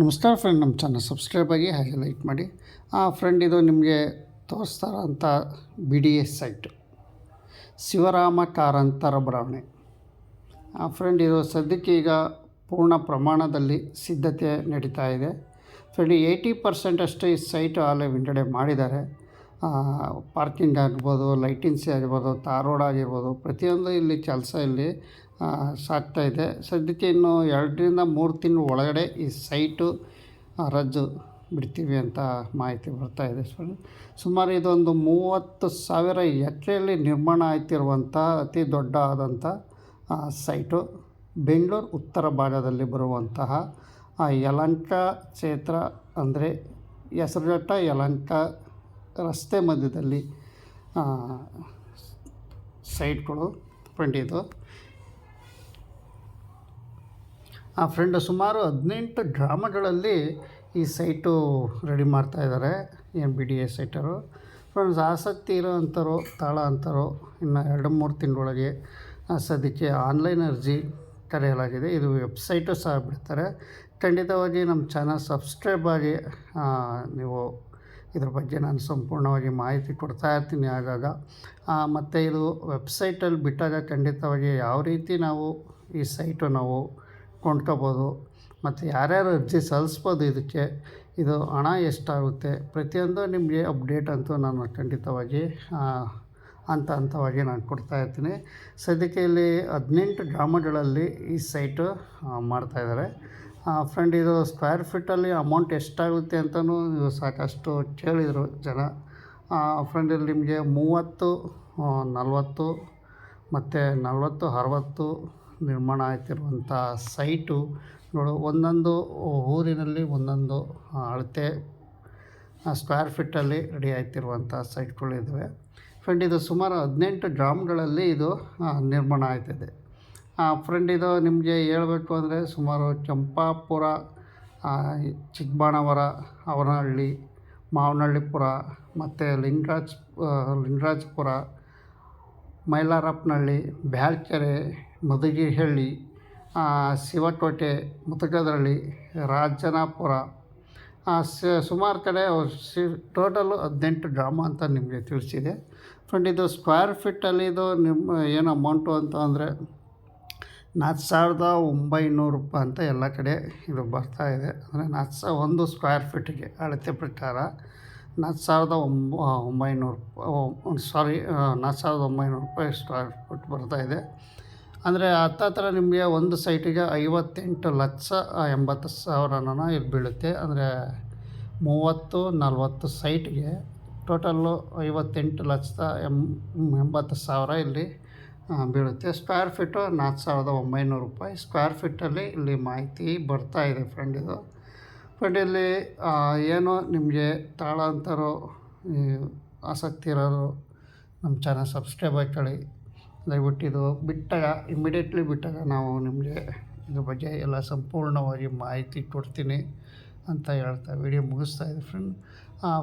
ನಮಸ್ಕಾರ ಫ್ರೆಂಡ್ ನಮ್ಮ channel subscribe ಆಗಿ ಹಾಗೆ ಲೈಕ್ ಮಾಡಿ. ಆ ಫ್ರೆಂಡ್ ಇದು ನಿಮಗೆ ತೋರಿಸ್ತಾರ ಅಂತ B D S site Shivarama ಕಾರಂತರ ಬಡಾವಣೆ ಆ ಫ್ರೆಂಡ್ ಇದು ಸದ್ಯಕ್ಕೆ ಈಗ ಪೂರ್ಣ ಪ್ರಮಾಣದಲ್ಲಿ ಸಿದ್ಧತೆ ನಡೀತಾ ಇದೆ. ಫ್ರೆಂಡ್ ಏಯ್ಟಿ ಪರ್ಸೆಂಟ್ ಅಷ್ಟೇ ಈ ಸೈಟ್ ಆಲೇ ವಿಂಗಡೆ ಮಾಡಿದ್ದಾರೆ. ಪಾರ್ಕಿಂಗ್ ಆಗ್ಬೋದು ಲೈಟಿಂಗ್ಸ್ ಆಗಿರ್ಬೋದು ತಾರ್ ರೋಡ್ ಆಗಿರ್ಬೋದು, ಪ್ರತಿಯೊಂದು ಇಲ್ಲಿ ಕೆಲಸ ಇಲ್ಲಿ ಆ, ಸಾಗ್ತಾ ಇದೆ. ಸದ್ಯಕ್ಕೆ ಇನ್ನು ಎರಡರಿಂದ ಮೂರು ತಿಂಗಳ ಒಳಗಡೆ ಈ ಸೈಟು ರಜ್ಜು ಬಿಡ್ತೀವಿ ಅಂತ ಮಾಹಿತಿ ಬರ್ತಾ ಇದೆ ಸುಮಾರು ಇದೊಂದು ಮೂವತ್ತು ಸಾವಿರ ಎಕರೆಯಲ್ಲಿ ನಿರ್ಮಾಣ ಆಯ್ತಿರುವಂಥ ಅತಿ ದೊಡ್ಡ ಆದಂಥ ಸೈಟು ಬೆಂಗಳೂರು ಉತ್ತರ ಭಾಗದಲ್ಲಿ ಬರುವಂತಹ ಆ ಯಲಂಕ ಕ್ಷೇತ್ರ ಅಂದರೆ ಹೆಸರುಘಟ್ಟ ಯಲಂಕ ರಸ್ತೆ ಮಧ್ಯದಲ್ಲಿ ಸೈಟ್ಗಳು ಫ್ರೆಂಡ್ ಆ ಫ್ರೆಂಡ್ ಸುಮಾರು ಹದಿನೆಂಟು ಗ್ರಾಮಗಳಲ್ಲಿ ಈ ಸೈಟು ರೆಡಿ ಮಾಡ್ತಾ ಇದ್ದಾರೆ ಏನು ಬಿ ಡಿ ಎ ಸೈಟರು. ಫ್ರೆಂಡ್ಸ್ ಆಸಕ್ತಿ ಇರೋ ಅಂಥವ್ರು, ತಾಳ ಅಂಥವ್ರು, ಇನ್ನು ಎರಡು ಮೂರು ತಿಂಗಳೊಳಗೆ ಸದ್ಯಕ್ಕೆ ಆನ್ಲೈನ್ ಅರ್ಜಿ ಕರೆಯಲಾಗಿದೆ. ಇದು ವೆಬ್ಸೈಟು ಸಹ ಬಿಡ್ತಾರೆ. ಖಂಡಿತವಾಗಿ ನಮ್ಮ ಚಾನಲ್ ಸಬ್ಸ್ಕ್ರೈಬ್ ಆಗಿ ನೀವು ಇದ್ರ ಬಗ್ಗೆ ನಾನು ಸಂಪೂರ್ಣವಾಗಿ ಮಾಹಿತಿ ಕೊಡ್ತಾ ಇರ್ತೀನಿ ಆಗಾಗ. ಮತ್ತು ಇದು ವೆಬ್ಸೈಟಲ್ಲಿ ಬಿಟ್ಟಾಗ ಖಂಡಿತವಾಗಿ ಯಾವ ರೀತಿ ನಾವು ಈ ಸೈಟು ನಾವು ಕೊಂಡ್ಕೋಬೋದು. ಮತ್ತು ಯಾರ್ಯಾರು ಅರ್ಜಿ ಸಲ್ಲಿಸ್ಬೋದು ಇದಕ್ಕೆ, ಇದು ಹಣ ಎಷ್ಟಾಗುತ್ತೆ, ಪ್ರತಿಯೊಂದು ನಿಮಗೆ ಅಪ್ಡೇಟ್ ಅಂತೂ ನಾನು ಖಂಡಿತವಾಗಿ ಹಂತ ಹಂತವಾಗಿ ನಾನು ಕೊಡ್ತಾ ಇರ್ತೀನಿ. ಸದ್ಯಕ್ಕೆ ಇಲ್ಲಿ ಹದಿನೆಂಟು ಗ್ರಾಮಗಳಲ್ಲಿ ಈ ಸೈಟು ಮಾಡ್ತಾಯಿದ್ದಾರೆ ಫ್ರೆಂಡ್ ಇದು ಸ್ಕ್ವೇರ್ ಫೀಟಲ್ಲಿ ಅಮೌಂಟ್ ಎಷ್ಟಾಗುತ್ತೆ ಅಂತಲೂ ಸಾಕಷ್ಟು ಕೇಳಿದರು ಜನ. ಫ್ರೆಂಡ್ ಇಲ್ಲಿ ನಿಮಗೆ ಮೂವತ್ತು ನಲವತ್ತು, ಮತ್ತು ನಲವತ್ತು, ಅರವತ್ತು ನಿರ್ಮಾಣ ಆಗ್ತಿರುವಂಥ ಸೈಟು. ನೋಡು, ಒಂದೊಂದು ಊರಿನಲ್ಲಿ ಒಂದೊಂದು ಅಳತೆ ಸ್ಕ್ವೇರ್ ಫೀಟಲ್ಲಿ ರೆಡಿ ಆಯ್ತಿರುವಂಥ ಸೈಟ್ಗಳಿದ್ದಾವೆ ಫ್ರೆಂಡ್ ಇದು ಸುಮಾರು ಹದಿನೆಂಟು ಡ್ರಾಮ್ಗಳಲ್ಲಿ ಇದು ನಿರ್ಮಾಣ ಆಯ್ತಿದೆ ಫ್ರೆಂಡ್ ಇದು ನಿಮಗೆ ಹೇಳಬೇಕು ಅಂದರೆ ಸುಮಾರು ಚಂಪಾಪುರ ಚಿಕ್ಕಬಾಣವರ, ಅವನಹಳ್ಳಿ, ಮಾವನಹಳ್ಳಿಪುರ, ಮತ್ತು ಲಿಂಗರಾಜ್ ಲಿಂಗರಾಜ್ಪುರ, ಮೈಲಾರಪ್ಪನಹಳ್ಳಿ ಬ್ಯಾಳ್ಕೆರೆ ಮಧುಗಿರಿಹಳ್ಳಿ ಆ, ಶಿವಕೋಟೆ ಮುತಗದಳ್ಳಿ ರಾಜನಾಪುರ ಸುಮಾರು ಕಡೆ ಸಿ ಟೋಟಲು ಹದಿನೆಂಟು ಗ್ರಾಮ ಅಂತ ನಿಮಗೆ ತಿಳಿಸಿದೆ. ಫ್ರೆಂಡ್ ಇದು ಸ್ಕ್ವೇರ್ ಫೀಟಲ್ಲಿ ಇದು ನಿಮ್ಮ ಏನು ಅಮೌಂಟು ಅಂತ ಅಂದರೆ ನಾಲ್ಕು ಸಾವಿರದ ಒಂಬೈನೂರು ರೂಪಾಯಿ ಅಂತ ಎಲ್ಲ ಕಡೆ ಇದು ಬರ್ತಾ ಇದೆ. ಅಂದರೆ ನಾಲ್ಕು ಸಾವಿರ ಒಂದು ಸ್ಕ್ವೇರ್ ಫೀಟಿಗೆ ಅಳತೆ ಪ್ರಕಾರ ನಾಲ್ಕು ಸಾವಿರದ ಒಂಬ ಒಂಬೈನೂರು ಸಾರಿ ನಾಲ್ಕು ಸಾವಿರದ ಒಂಬೈನೂರು ರೂಪಾಯಿ ಸ್ಕ್ವೇರ್ ಫೀಟ್ ಬರ್ತಾ ಇದೆ. ಅಂದರೆ ಹತ್ತತ್ರ ನಿಮಗೆ ಒಂದು ಸೈಟಿಗೆ ಐವತ್ತೆಂಟು ಲಕ್ಷ ಎಂಬತ್ತು ಸಾವಿರನ ಇಲ್ಲಿ ಬೀಳುತ್ತೆ. ಅಂದರೆ ಮೂವತ್ತು ನಲ್ವತ್ತು ಸೈಟ್ಗೆ ಟೋಟಲ್ಲು ಐವತ್ತೆಂಟು ಲಕ್ಷದ ಎಂ, ಎಂಬತ್ತು ಸಾವಿರ ಇಲ್ಲಿ ಬೀಳುತ್ತೆ. ಸ್ಕ್ವೇರ್ ಫೀಟು ನಾಲ್ಕು ಸಾವಿರದ ಒಂಬೈನೂರು ರೂಪಾಯಿ. ಸ್ಕ್ವೇರ್ ಫೀಟಲ್ಲಿ ಇಲ್ಲಿ ಮಾಹಿತಿ ಬರ್ತಾ ಇದೆ ಫ್ರೆಂಡ್ ಇದು. ಫ್ರೆಂಡ್ ಇಲ್ಲಿ ಏನು ನಿಮಗೆ ತಾಳ ಅಂತಾರೋ ಈ, ಆಸಕ್ತಿ ಇರೋರು ನಮ್ಮ ಚಾನಲ್ ಸಬ್ಸ್ಕ್ರೈಬ್ ಹಾಕೊಳ್ಳಿ ದಯವಿಟ್ಟು ಇದು ಬಿಟ್ಟಾಗ ಇಮ್ಮಿಡಿಯೇಟ್ಲಿ ಬಿಟ್ಟಾಗ ನಾವು ನಿಮಗೆ ಇದ್ರ ಬಗ್ಗೆ ಎಲ್ಲ ಸಂಪೂರ್ಣವಾಗಿ ಮಾಹಿತಿ ಕೊಡ್ತೀನಿ ಅಂತ ಹೇಳ್ತಾ ವಿಡಿಯೋ ಮುಗಿಸ್ತಾ ಇದೆ ಫ್ರೆಂಡ್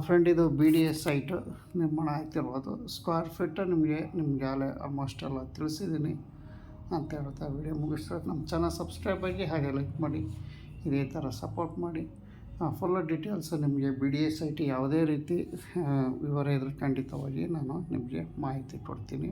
ಫ್ರೆಂಡ್ ಇದು ಬಿ ಡಿ ಎಸ್ ಸೈಟು ನಿರ್ಮಾಣ ಆಗ್ತಿರ್ಬೋದು. ಸ್ಕ್ವೇರ್ ಫೀಟ್ ನಿಮಗೆ ನಿಮಗೆ ಅಲ್ಲೇ ಆಲ್ಮೋಸ್ಟ್ ಎಲ್ಲ ತಿಳಿಸಿದ್ದೀನಿ ಅಂತ ಹೇಳ್ತಾ ವಿಡಿಯೋ ಮುಗಿಸ್ತಾ ನಮ್ಮ ಚಾನಲ್ ಸಬ್ಸ್ಕ್ರೈಬ್ ಆಗಿ ಹಾಗೆ ಲೈಕ್ ಮಾಡಿ, ಇದೇ ಥರ ಸಪೋರ್ಟ್ ಮಾಡಿ. ಫುಲ್ಲು ಡೀಟೇಲ್ಸ್ ನಿಮಗೆ ಬಿ ಡಿ ಎಸ್ ಸೈಟ್ ಯಾವುದೇ ರೀತಿ ವಿವರ ಇದ್ರೆ ಖಂಡಿತವಾಗಿ ನಾನು ನಿಮಗೆ ಮಾಹಿತಿ ಕೊಡ್ತೀನಿ.